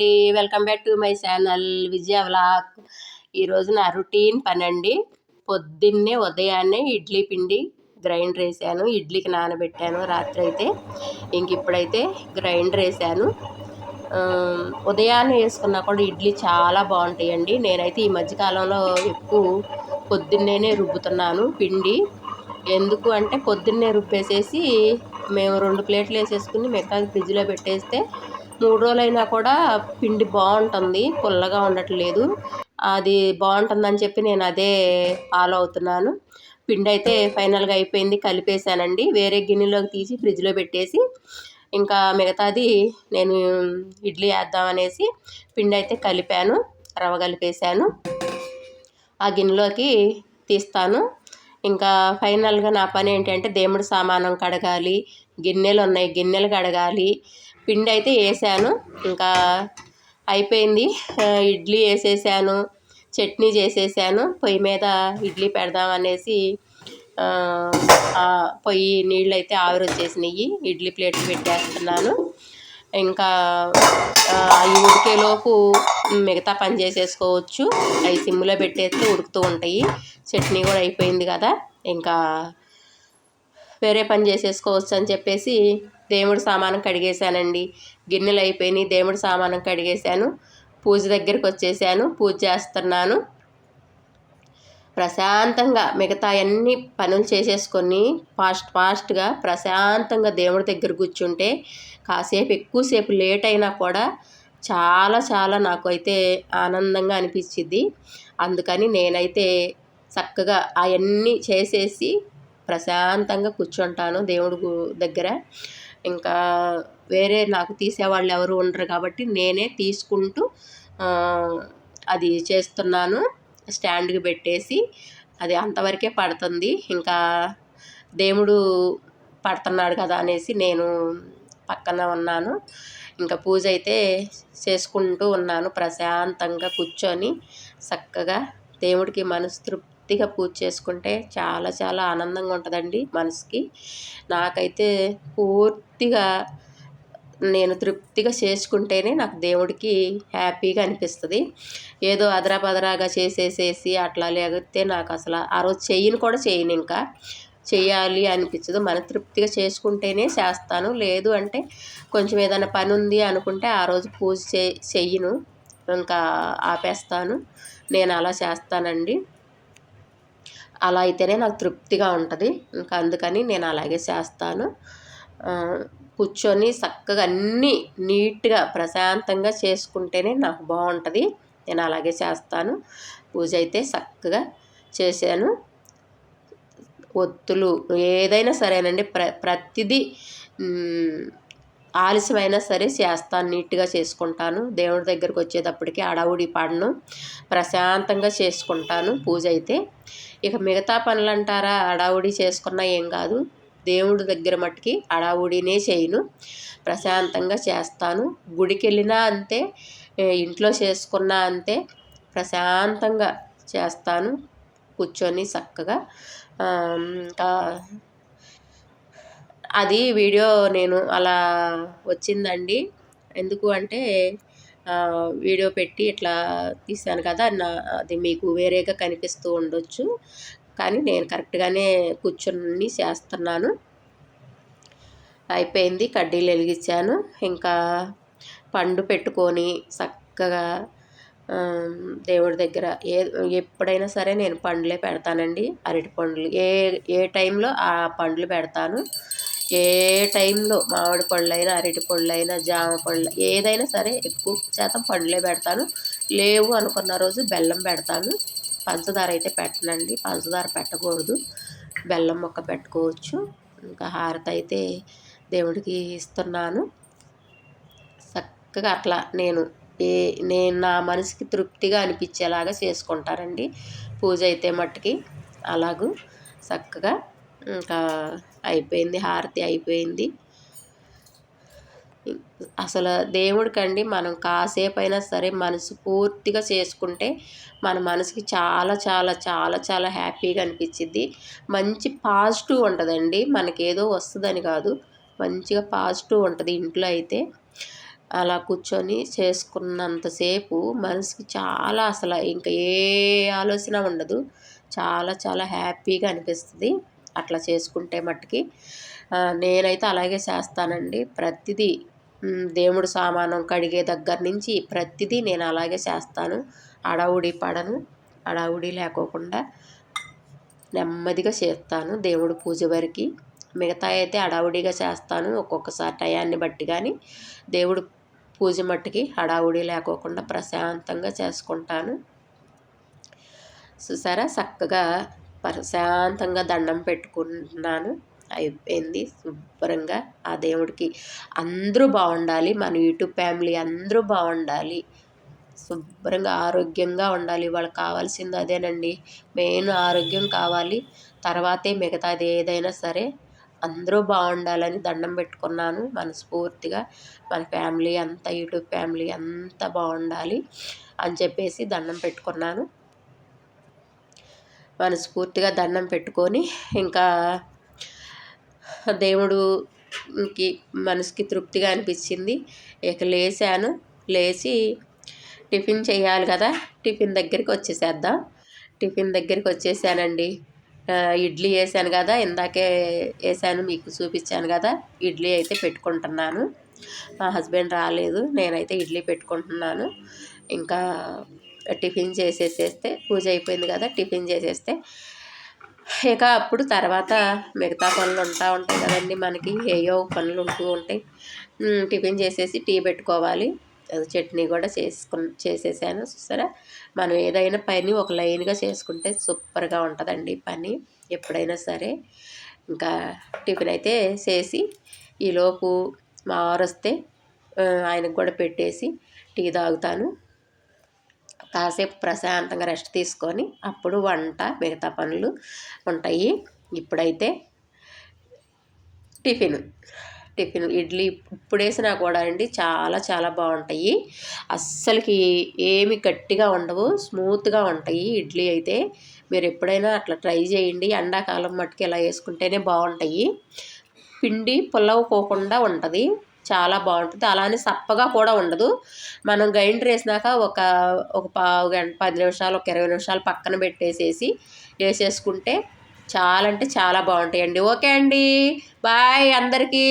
అండి. Welcome back to my channel Vijaya vlog. ఈరోజు నా రొటీన్ పని అండి పొద్దున్నే ఉదయాన్నే ఇడ్లీ పిండి గ్రైండర్ వేసాను ఇడ్లీకి నానబెట్టాను రాత్రి అయితే ఇంక ఇప్పుడైతే గ్రైండర్ వేసాను ఉదయాన్నే వేసుకున్నా కూడా ఇడ్లీ చాలా బాగుంటాయండి. నేనైతే ఈ మధ్యకాలంలో ఎక్కువ పొద్దున్నేనే రుబ్బుతున్నాను పిండి. ఎందుకు అంటే పొద్దున్నే రుబ్బేసేసి మేము రెండు ప్లేట్లు వేసేసుకుని మిగతా ఫ్రిడ్జ్లో పెట్టేస్తే మూడు రోజులైనా కూడా పిండి బాగుంటుంది పుల్లగా ఉండట్లేదు. అది బాగుంటుందని చెప్పి నేను అదే ఫాలో అవుతున్నాను. పిండి అయితే ఫైనల్గా అయిపోయింది కలిపేశానండి. వేరే గిన్నెలోకి తీసి ఫ్రిడ్జ్లో పెట్టేసి ఇంకా మిగతాది నేను ఇడ్లీ వేద్దామనేసి పిండి అయితే కలిపాను రవ్వ కలిపేశాను. ఆ గిన్నెలోకి తీస్తాను. ఇంకా ఫైనల్గా నా పని ఏంటంటే దేవుడి సామానం కడగాలి గిన్నెలు ఉన్నాయి గిన్నెలు కడగాలి. పిండి అయితే వేసాను. ఇంకా అయిపోయింది. ఇడ్లీ వేసేసాను. చట్నీ చేసేసాను. పొయ్యి మీద ఇడ్లీ పెడదాం అనేసి పొయ్యి నీళ్ళు అయితే ఆవిరి వచ్చేసినాయి ఇడ్లీ ప్లేట్లు పెట్టేస్తున్నాను. ఇంకా అవి ఉడికేలోపు మిగతా పని చేసేసుకోవచ్చు. అవి సిమ్లో పెట్టేస్తే ఉడుకుతూ ఉంటాయి. చట్నీ కూడా అయిపోయింది కదా. ఇంకా వేరే పని చేసేసుకోవచ్చు అని చెప్పేసి దేవుడి సామానం కడిగేశానండి. గిన్నెలు అయిపోయినాయి దేవుడి సామానం కడిగేశాను. పూజ దగ్గరికి వచ్చేసాను పూజ చేస్తున్నాను. ప్రశాంతంగా మిగతా అన్ని పనులు చేసేసుకొని ఫాస్ట్ ఫాస్ట్గా ప్రశాంతంగా దేవుడి దగ్గర కూర్చుంటే కాసేపు ఎక్కువసేపు లేట్ అయినా కూడా చాలా చాలా నాకు అయితే ఆనందంగా అనిపించింది అందుకని నేనైతే చక్కగా అవన్నీ చేసేసి ప్రశాంతంగా కూర్చుంటాను దేవుడు దగ్గర. ఇంకా వేరే నాకు తీసేవాళ్ళు ఎవరు ఉండరు కాబట్టి నేనే తీసుకుంటూ అది చేస్తున్నాను. స్టాండ్కి పెట్టేసి అది అంతవరకే పడుతుంది. ఇంకా దేవుడు పడుతున్నాడు కదా అనేసి నేను పక్కన ఉన్నాను. ఇంకా పూజ అయితే చేసుకుంటూ ఉన్నాను. ప్రశాంతంగా కూర్చొని చక్కగా దేవుడికి మనసు తృప్తిగా పూజ చేసుకుంటే చాలా చాలా ఆనందంగా ఉంటుందండి మనసుకి. నాకైతే పూర్తిగా నేను తృప్తిగా చేసుకుంటేనే నాకు దేవుడికి హ్యాపీగా అనిపిస్తుంది. ఏదో అదరాబదరాగా చేసేసేసి అట్లా లేకపోతే నాకు అసలు ఆ రోజు చెయ్యను కూడా చేయను ఇంకా. చేయాలి అనిపించదు మన తృప్తిగా చేసుకుంటేనే చేస్తాను. లేదు అంటే కొంచెం ఏదైనా పని ఉంది అనుకుంటే ఆ రోజు పూజ చే చెయ్యను. ఇంకా ఆపేస్తాను. నేను అలా చేస్తానండి. అలా అయితేనే నాకు తృప్తిగా ఉంటుంది. ఇంకా అందుకని నేను అలాగే చేస్తాను. కూర్చొని చక్కగా అన్నీ నీట్గా ప్రశాంతంగా చేసుకుంటేనే నాకు బాగుంటుంది. నేను అలాగే చేస్తాను. పూజ అయితే చక్కగా చేశాను. ఒత్తులు ఏదైనా సరేనండి. ప్ర ప్రతిదీ ఆలస్యమైనా సరే చేస్తాను నీట్గా చేసుకుంటాను. దేవుడి దగ్గరకు వచ్చేటప్పటికి అడవుడి పడను ప్రశాంతంగా చేసుకుంటాను పూజ అయితే. ఇక మిగతా పనులు అంటారా అడావుడి చేసుకున్నా ఏం కాదు. దేవుడి దగ్గర మట్టుకి అడావుడినే చేయను. ప్రశాంతంగా చేస్తాను. గుడికి వెళ్ళినా అంతే ఇంట్లో చేసుకున్నా అంతే ప్రశాంతంగా చేస్తాను. కూర్చొని చక్కగా ఇంకా అది వీడియో నేను అలా వచ్చిందండి. ఎందుకు అంటే వీడియో పెట్టి ఇట్లా తీశాను కదా నా అది మీకు వేరేగా కనిపిస్తూ ఉండొచ్చు. కానీ నేను కరెక్ట్గానే కూర్చొని చేస్తున్నాను. అయిపోయింది కడ్డీలు వెలిగించాను. ఇంకా పండు పెట్టుకొని చక్కగా దేవుడి దగ్గర ఏ ఎప్పుడైనా సరే నేను పండ్లే పెడతానండి. అరటి పండ్లు ఏ ఏ టైంలో ఆ పండ్లు పెడతాను. ఏ టైంలో మామిడి పళ్ళైనా అరటి పళ్ళైనా జామ పళ్ళు ఏదైనా సరే ఎక్కువ శాతం పండ్లే పెడతాను. లేవు అనుకున్న రోజు బెల్లం పెడతాను. పంచదార అయితే పెట్టనండి. పంచదార పెట్టకూడదు. బెల్లం మొక్క పెట్టుకోవచ్చు. ఇంకా హారత అయితే దేవుడికి ఇస్తున్నాను. చక్కగా అట్లా నేను ఏ నేను నా మనసుకి తృప్తిగా అనిపించేలాగా చేసుకుంటారండి. పూజ అయితే మట్టుకి అలాగూ చక్కగా ఇంకా అయిపోయింది హారతి అయిపోయింది. అసలు దేవుడికండి మనం కాసేపు అయినా సరే మనసు పూర్తిగా చేసుకుంటే మన మనసుకి చాలా చాలా చాలా చాలా హ్యాపీగా అనిపించింది మంచి పాజిటివ్ ఉంటుందండి. మనకి ఏదో వస్తుందని కాదు. మంచిగా పాజిటివ్ ఉంటుంది ఇంట్లో అయితే. అలా కూర్చొని చేసుకున్నంతసేపు మనసుకి చాలా అసలు ఇంకా ఏ ఆలోచన ఉండదు. చాలా చాలా హ్యాపీగా అనిపిస్తుంది. అట్లా చేసుకుంటే మట్టుకి నేనైతే అలాగే చేస్తానండి. ప్రతిదీ దేవుడు సామానం కడిగే దగ్గర నుంచి ప్రతిదీ నేను అలాగే చేస్తాను. అడవుడి పడను అడవుడి లేకోకుండా నెమ్మదిగా చేస్తాను దేవుడు పూజ వరకు. మిగతా అయితే హడావుడిగా చేస్తాను ఒక్కొక్కసారి టయాన్ని బట్టి కానీ దేవుడు పూజ మట్టుకి హడావుడి లేకోకుండా ప్రశాంతంగా చేసుకుంటాను. చూసారా? చక్కగా ప్రశాంతంగా దండం పెట్టుకున్నాను. అయిపోయింది. శుభ్రంగా ఆ దేవుడికి అందరూ బాగుండాలి. మన యూట్యూబ్ ఫ్యామిలీ అందరూ బాగుండాలి. శుభ్రంగా ఆరోగ్యంగా ఉండాలి. వాళ్ళకి కావాల్సింది అదేనండి. మెయిన్ ఆరోగ్యం కావాలి. తర్వాతే మిగతాది ఏదైనా సరే అందరూ బాగుండాలని దండం పెట్టుకున్నాను. మనస్ఫూర్తిగా మన ఫ్యామిలీ అంతా యూట్యూబ్ ఫ్యామిలీ అంతా బాగుండాలి అని చెప్పేసి దండం పెట్టుకున్నాను. మనస్ఫూర్తిగా దండం పెట్టుకొని ఇంకా దేవుడుకి మనసుకి తృప్తిగా అనిపించింది. ఇక లేచాను. లేచి టిఫిన్ చేయాలి కదా. టిఫిన్ దగ్గరికి వచ్చేసేద్దాం. టిఫిన్ దగ్గరికి వచ్చేసానండి. ఇడ్లీ వేసాను కదా. ఇందాకే వేసాను మీకు చూపించాను కదా. ఇడ్లీ అయితే పెట్టుకుంటున్నాను. మా హస్బెండ్ రాలేదు. నేనైతే ఇడ్లీ పెట్టుకుంటున్నాను. ఇంకా టిఫిన్ చేసేసేస్తే పూజ అయిపోయింది కదా టిఫిన్ చేసేస్తే. ఇక అప్పుడు తర్వాత మిగతా పనులు ఉంటా ఉంటాయి కదండి మనకి. ఏయో పనులు ఉంటూ ఉంటాయి. టిఫిన్ చేసేసి టీ పెట్టుకోవాలి. చట్నీ కూడా చేసుకు చేసేసాను చూసారా? మనం ఏదైనా పని ఒక లైన్గా చేసుకుంటే సూపర్గా ఉంటుందండి పని ఎప్పుడైనా సరే. ఇంకా టిఫిన్ అయితే చేసి ఈలోపు మా వారు వస్తే ఆయనకు కూడా పెట్టేసి టీ తాగుతాను. కాసేపు ప్రశాంతంగా రెస్ట్ తీసుకొని అప్పుడు వంట మిగతా పనులు ఉంటాయి. ఇప్పుడైతే టిఫిన్. టిఫిన్ ఇడ్లీ ఇప్పుడు వేసినా కూడా అండి చాలా చాలా బాగుంటాయి. అస్సలకి ఏమి గట్టిగా ఉండవు స్మూత్గా ఉంటాయి. ఇడ్లీ అయితే మీరు ఎప్పుడైనా అట్లా ట్రై చేయండి. ఎండాకాలం మట్టుకు ఇలా వేసుకుంటేనే బాగుంటాయి. పిండి పుల్లవుకోకుండా ఉంటుంది. చాలా బాగుంటుంది. అలానే సప్పగా కూడా ఉండదు. మనం గ్రైండర్ వేసినాక ఒక ఒక పావు గంట పది నిమిషాలు ఒక ఇరవై నిమిషాలు పక్కన పెట్టేసేసి వేసేసుకుంటే చాలా అంటే చాలా బాగుంటాయండి. ఓకే అండి. బాయ్ అందరికీ.